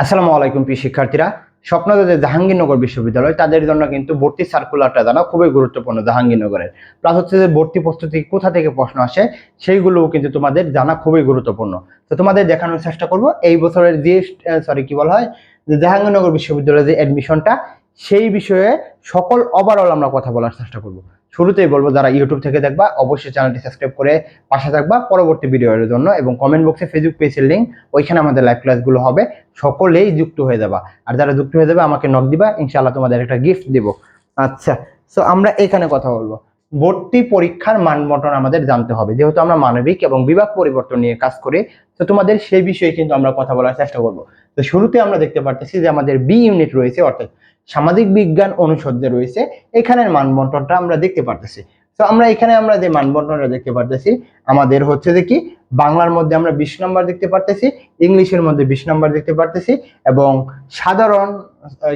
আসসালামু আলাইকুম প্রিয় শিক্ষার্থীরা। স্বপ্নদাদের জাহাঙ্গীরনগর বিশ্ববিদ্যালয়, তাদের জন্য কিন্তু ভর্তি সার্কুলারটা জানা খুবই গুরুত্বপূর্ণ জাহাঙ্গীরনগরের। প্লাস হচ্ছে যে ভর্তি প্রস্তুতি কোথা থেকে প্রশ্ন আসে, সেইগুলোও কিন্তু তোমাদের জানা খুবই গুরুত্বপূর্ণ। তো তোমাদের দেখানোর চেষ্টা করব, এই বছরের যে সরি কি বলা হয়? যে জাহাঙ্গীরনগর বিশ্ববিদ্যালয়ের যে অ্যাডমিশনটা সেই বিষয়ে সকল ওভারঅল আমরা কথা বলার চেষ্টা করব। শুরুতেই বলব, যারা ইউটিউব থেকে দেখবা, অবশ্যই চ্যানেলটি সাবস্ক্রাইব করে পাশে থাকবা। পরবর্তী ভিডিওর জন্য এবং কমেন্ট বক্সে ফেসবুক পেজের লিঙ্ক ওইখানে আমাদের লাইভ ক্লাসগুলো হবে। সকলেই যুক্ত হয়ে যাবা। আর যারা যুক্ত হয়ে যাবে, আমাকে নক দিবা, ইনশাআল্লাহ তোমাদের একটা গিফট দিব। আচ্ছা সো আমরা এখানে কথা বলব। ভর্তি পরীক্ষার মানবন্টন আমাদের জানতে হবে। যেহেতু আমরা মানবিক এবং বিভাগ পরিবর্তন নিয়ে কাজ করি, তো তোমাদের সেই বিষয়ে কিন্তু আমরা কথা বলার চেষ্টা করব। তো শুরুতে আমরা দেখতে পারতেছি যে আমাদের বি ইউনিট রয়েছে, অর্থাৎ সামাজিক বিজ্ঞান অনুষদ যে রয়েছে। এখানের মানবন্টনটা আমরা দেখতে পারতেছি। তো আমরা এখানে আমরা যে মানবন্টনটা দেখতে পারতেছি, আমাদের হচ্ছে যে কি, বাংলার মধ্যে আমরা বিশ নম্বর দেখতে পারতেছি, ইংলিশের মধ্যে বিশ নম্বর দেখতে পারতেছি এবং সাধারণ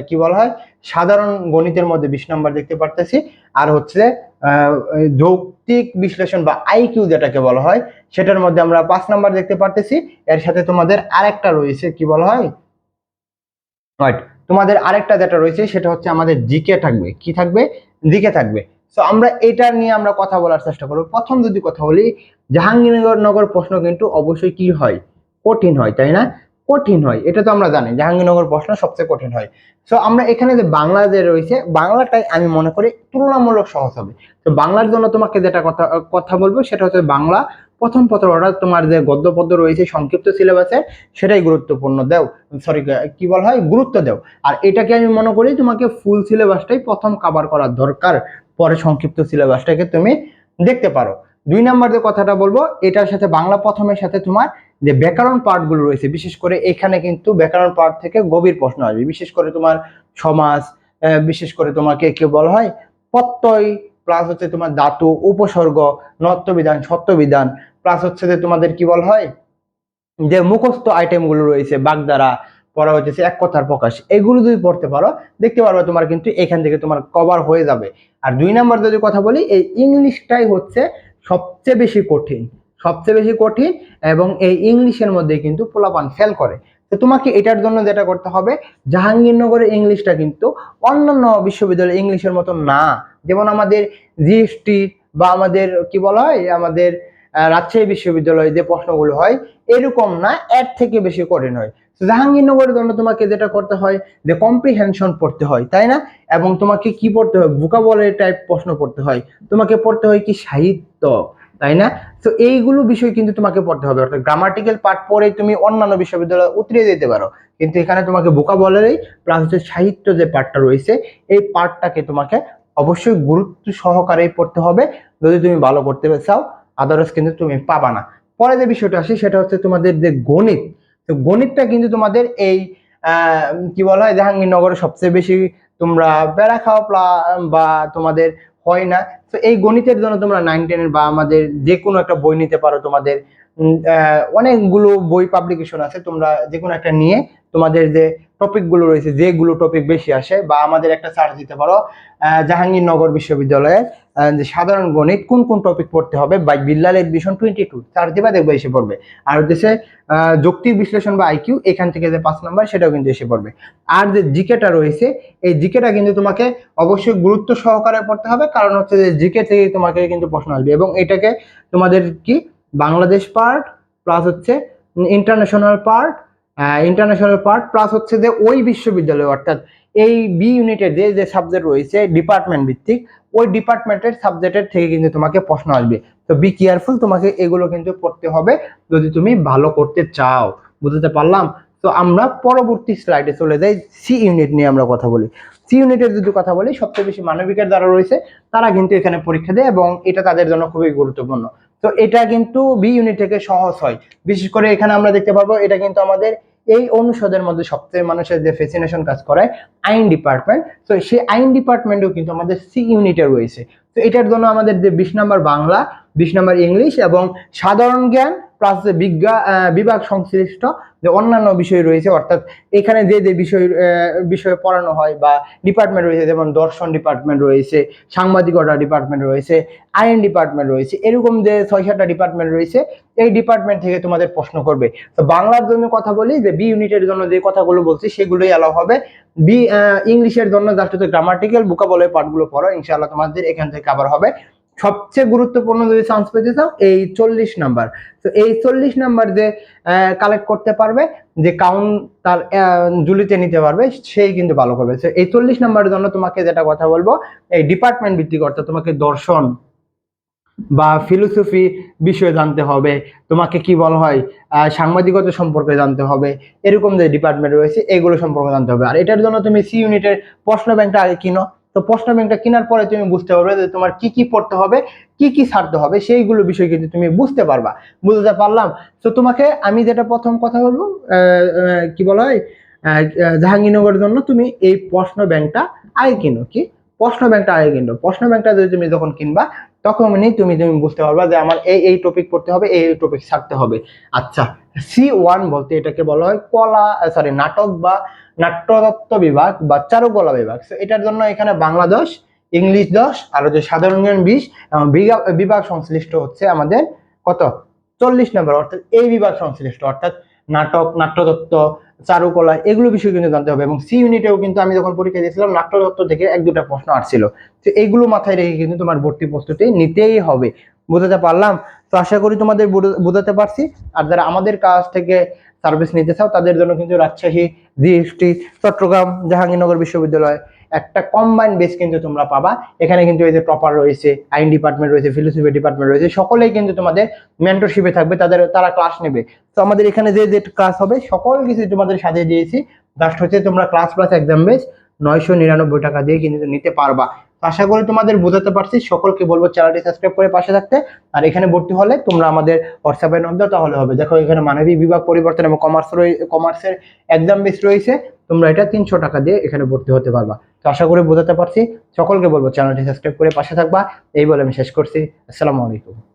কি বলা হয়, সাধারণ গণিতের মধ্যে বিশ নম্বর দেখতে পারতেছি। আর হচ্ছে যৌক্তিক বিশ্লেষণ বা আইকিউ যেটাকে বলা হয়, সেটার মধ্যে আমরা পাঁচ নাম্বার দেখতে পারতেছি। এর সাথে তোমাদের আরেকটা রয়েছে, কি বলা হয় রাইট তোমাদের আরেকটা যেটা রয়েছে, সেটা হচ্ছে আমাদের জিকে থাকবে। কি থাকবে? জিকে থাকবে। তো আমরা এটা নিয়ে আমরা কথা বলার চেষ্টা করব। প্রথম যদি কথা বলি, জাহাঙ্গীরনগর নগর প্রশ্ন কিন্তু অবশ্যই কি হয়? কঠিন হয়, তাই না? কঠিন হয়, এটা তো আমরা জানি। জাহাঙ্গীরনগর প্রশ্ন সবচেয়ে কঠিন হয়। তো আমরা এখানে যে বাংলা যে রয়েছে, বাংলাটাই আমি মনে করি তুলনামূলক সহজ হবে। তো বাংলার জন্য তোমাকে যেটা কথা কথা বলব, সেটা হচ্ছে বাংলা প্রথম পত্র, অর্থাৎ তোমার যে গদ্য পদ্য রয়েছে, সংক্ষিপ্ত সিলেবাসে, সেটাই গুরুত্বপূর্ণ। দাও সরি কি বলা হয়? গুরুত্ব দাও। আর এটাকে আমি মনে করি তোমাকে ফুল সিলেবাসটাই প্রথম কাভার করার দরকার। পরে সংক্ষিপ্ত সিলেবাসটাকে তুমি দেখতে পারো। দুই নাম্বার যে কথাটা বলব, এটার সাথে বাংলা প্রথমের সাথে তোমার যে ব্যাকরণ পার্টগুলো রয়েছে, বিশেষ করে এখানে কিন্তু ব্যাকরণ পার্ট থেকে গভীর প্রশ্ন আসবে। বিশেষ করে তোমার সমাজ বিশেষ করে তোমাকে কি বলা হয়? প্রত্যয় প্লাস হচ্ছে তোমার ধাতু, উপসর্গ নত্যবিধান সত্যবিধান প্লাস হচ্ছে যে তোমাদের কি বল হয়? যে মুখস্থ আইটেমগুলো রয়েছে বাগদারা পরে হচ্ছে এক কথার প্রকাশ, এগুলো যদি পড়তে পারো, দেখতে পারবে তোমার কিন্তু এখান থেকে তোমার কভার হয়ে যাবে। আর দুই নাম্বার যদি কথা বলি, এই ইংলিশটাই হচ্ছে সবচেয়ে বেশি কঠিন, সবচেয়ে বেশি কঠিন এবং এই ইংলিশের মধ্যে কিন্তু পোলাপান ফেল করে। তো তোমাকে এটার জন্য যেটা করতে হবে, জাহাঙ্গীরনগরের ইংলিশটা কিন্তু অন্যান্য বিশ্ববিদ্যালয়ের ইংলিশের মতো না। যেমন আমাদের জিএসটি বা আমাদের, কি বলা হয়, আমাদের রাজশাহী বিশ্ববিদ্যালয়ে যে প্রশ্নগুলো হয়, এরকম না, এর থেকে বেশি কঠিন হয়। জাহাঙ্গীরনগরের জন্য তোমাকে যেটা করতে হয়, যে কম্প্রিহেনশন পড়তে হয়, তাই না? এবং তোমাকে কি পড়তে হয় ভোকাবলারি টাইপ প্রশ্ন পড়তে হয়। তোমাকে পড়তে হয় কি সাহিত্য, তাই না? তো এইগুলো বিষয় কিন্তু তোমাকে পড়তে হবে। অর্থাৎ গ্রামাটিক্যাল পার্ট পড়ে তুমি অন্যান্য বিশ্ববিদ্যালয়ে উতরে যেতে পারো। কিন্তু এখানে তোমাকে ভোকাবলারি প্লাস হচ্ছে সাহিত্য যে পার্টটা রয়েছে, এই পার্টটাকে তোমাকে অবশ্যই গুরুত্ব সহকারে পড়তে হবে। যদি তুমি ভালো করতে চাও আদারস কিন্তু তুমি পাবা না। পরে যে বিষয়টা আসে, সেটা হচ্ছে তোমাদের যে গণিত। তো গণিতটা কিন্তু তোমাদের এই কি বলা হয়, জাহাঙ্গীরনগরে সবচেয়ে বেশি তোমরা বেড়া খাওয়া প্লা- বা তোমাদের হয় না। তো এই গণিতের জন্য তোমরা নাইন টেনের বা আমাদের যে কোনো একটা বই নিতে পারো। তোমাদের অনেকগুলো বই পাবলিকেশন আছে। তোমরা যে কোনো একটা নিয়ে তোমাদের যে টপিকগুলো রয়েছে যেগুলো টপিক বেশি আসে বা আমাদের একটা সার্চ দিতে পারো জাহাঙ্গীরনগর বিশ্ববিদ্যালয়ে যে সাধারণ গণিত কোন কোন টপিক পড়তে হবে by Billal admission twenty two search দিবা দেখবে এসে পড়বে। আর আহ, যৌক্তিক বিশ্লেষণ বা আইকিউ এখান থেকে যে পাঁচ নাম্বার সেটাও কিন্তু এসে পড়বে। আর যে জিকেটা রয়েছে এই জিকেটা কিন্তু তোমাকে অবশ্যই গুরুত্ব সহকারে পড়তে হবে কারণ হচ্ছে যে জিকে থেকে তোমাকে কিন্তু প্রশ্ন আসবে এবং এটাকে তোমাদের কি? বাংলাদেশ পার্ট প্লাস হচ্ছে international part international part plus হচ্ছে যে ওই বিশ্ববিদ্যালয়, অর্থাৎ এই বি ইউনিটের যে যে সাবজেক্ট রয়েছে ডিপার্টমেন্ট ভিত্তিক, ওই ডিপার্টমেন্টের সাবজেক্টের থেকে কিন্তু তোমাকে প্রশ্ন আসবে। তো বি কেয়ারফুল তোমাকে এগুলো কিন্তু পড়তে হবে যদি তুমি ভালো করতে চাও। বুঝতে পারলাম? তো আমরা পরবর্তী স্লাইডে চলে যাই। সি ইউনিট নিয়ে আমরা কথা বলি। সি ইউনিটের যদি কথা বলি, সবচেয়ে বেশি মানবিকের যারা রয়েছে, তারা কিন্তু এখানে পরীক্ষা দেয় এবং এটা তাদের জন্য খুবই গুরুত্বপূর্ণ। তো এটা কিন্তু বি ইউনিট থেকে সহজ হয়। বিশেষ করে এখানে আমরা দেখতে পারব, এটা কিন্তু আমাদের এই অনুষদের মধ্যে সবচেয়ে মানুষের যে ফেসিনেশন কাজ করায় আইন ডিপার্টমেন্ট তো সেই আইন ডিপার্টমেন্টও কিন্তু আমাদের সি ইউনিটে রয়েছে। তো এটার জন্য আমাদের যে বিশ নম্বর বাংলা বিশ নাম্বার ইংলিশ এবং সাধারণ জ্ঞান প্লাস বিজ্ঞা আহ, বিভাগ সংশ্লিষ্ট যে অন্যান্য বিষয় রয়েছে অর্থাৎ এখানে যে যে বিষয় বিষয়ে পড়ানো হয় বা ডিপার্টমেন্ট রয়েছে যেমন দর্শন ডিপার্টমেন্ট রয়েছে সাংবাদিকতা ডিপার্টমেন্ট রয়েছে আইন ডিপার্টমেন্ট রয়েছে এরকম যে ছয় সাতটা ডিপার্টমেন্ট রয়েছে এই ডিপার্টমেন্ট থেকে তোমাদের প্রশ্ন করবে। তো বাংলার জন্য কথা বলি যে বি ইউনিটের জন্য যে কথাগুলো বলছি সেগুলোই অ্যালাউ হবে। বি ইংলিশের জন্য জাস্ট হচ্ছে গ্রামাটিক্যাল বুকাবলের পার্টগুলো পড়ো ইনশাআল্লাহ তোমাদের এখান থেকে আবার হবে। সবচেয়ে গুরুত্বপূর্ণ যদি চান্স পেতে চাও, এই চল্লিশ নাম্বার তো এই চল্লিশ নাম্বার যে কালেক্ট করতে পারবে, যে কাউন্ট তার জুলিতে নিতে পারবে, সেই কিন্তু ভালো করবে। তো এই চল্লিশ নাম্বারের জন্য তোমাকে যেটা কথা বলব, এই ডিপার্টমেন্ট ভিত্তিক অর্থাৎ তোমাকে দর্শন বা ফিলোসফি বিষয়ে জানতে হবে, তোমাকে কি বলা হয় সাংবাদিকতা সম্পর্কে জানতে হবে, এরকম যে ডিপার্টমেন্ট রয়েছে, এগুলো সম্পর্কে জানতে হবে। আর এটার জন্য তুমি সি ইউনিটের প্রশ্ন ব্যাংকটা আগে কিনো। তো প্রশ্ন ব্যাংকটা কেনার পরে তুমি বুঝতে পারবে যে তোমার কি কি পড়তে হবে, কি কি ছাড়তে হবে, সেইগুলো বিষয় কিন্তু তুমি বুঝতে পারবা। বুঝতে পারলাম? তো তোমাকে আমি যেটা প্রথম কথা বলব কি বলা হয়? জাহাঙ্গীরনগরের জন্য তুমি এই প্রশ্ন ব্যাংকটা আয় কিনো, কি? প্রশ্ন ব্যাংকটা আয় কিনো। প্রশ্ন ব্যাংকটা যদি তুমি যখন কিনবা তখনই তুমি তুমি বুঝতে পারবা যে আমার এই এই টপিক পড়তে হবে, এই টপিক ছাড়তে হবে। আচ্ছা সি ওয়ান বলতে এটাকে বলা হয় কলা সরি নাটক বা নাট্যতত্ত্ব বিভাগ বা চারুকলা বিভাগ। এটার জন্য এখানে বাংলা দশ ইংলিশ দশ, আর হচ্ছে সাধারণ জ্ঞান বিশ বিভাগ সংশ্লিষ্ট হচ্ছে আমাদের কত? চল্লিশ নম্বর, অর্থাৎ এই বিভাগ সংশ্লিষ্ট, অর্থাৎ নাটক, নাট্যতত্ত্ব চারুকলা, এগুলো বিষয় কিন্তু জানতে হবে। এবং সি ইউনিটেও কিন্তু আমি যখন পরীক্ষা দিয়েছিলাম, নাট্য দত্ত থেকে এক দুটা প্রশ্ন আসছিল। তো এগুলো মাথায় রেখে কিন্তু তোমার ভর্তি প্রস্তুতি নিতেই হবে। বোঝাতে পারলাম? তো আশা করি তোমাদের বোঝাতে পারছি। আর যারা আমাদের কাছ থেকে সার্ভিস নিতে চাও, তাদের জন্য কিন্তু রাজশাহী জিএসটি চট্টগ্রাম, জাহাঙ্গীরনগর বিশ্ববিদ্যালয় একটা কম্বাইন বেস কিন্তু তোমরা পাবা। এখানে কিন্তু এই যে টপার রয়েছে আইন ডিপার্টমেন্ট রয়েছে ফিলোসফি ডিপার্টমেন্ট রয়েছে, সকলেই কিন্তু তোমাদের মেন্টরশিপে থাকবে, তাদের, তারা ক্লাস নেবে। তো আমাদের এখানে যে যে ক্লাস হবে, সকল কিছু তোমাদের সাজিয়ে দিয়েছি। জাস্ট হচ্ছে তোমরা ক্লাস প্লাস এক্সাম বেস নয়শো নিরানব্বই টাকা দিয়ে কিন্তু নিতে পারবা। আশা করি তোমাদের বোঝাতে পারছি, সকলকে বলব চ্যানেলটি সাবস্ক্রাইব করে পাশে থাকতে। আর এখানে ভর্তি হলে তোমরা আমাদের হোয়াটসঅ্যাপে নক দাও, তাহলে হবে। দেখো, এখানে মানবিক বিভাগ, পরিবর্তন এবং কমার্স কমার্সের এক্সাম বেস রয়েছে। তোমরা এটা তিনশো টাকা দিয়ে এখানে ভর্তি হতে পারবা। তো আশা করি বোঝাতে পারছি। সকলকে বলব চ্যানেলটি সাবস্ক্রাইব করে পাশে থাকবা। এই বলে আমি শেষ করছি। আসসালামু আলাইকুম।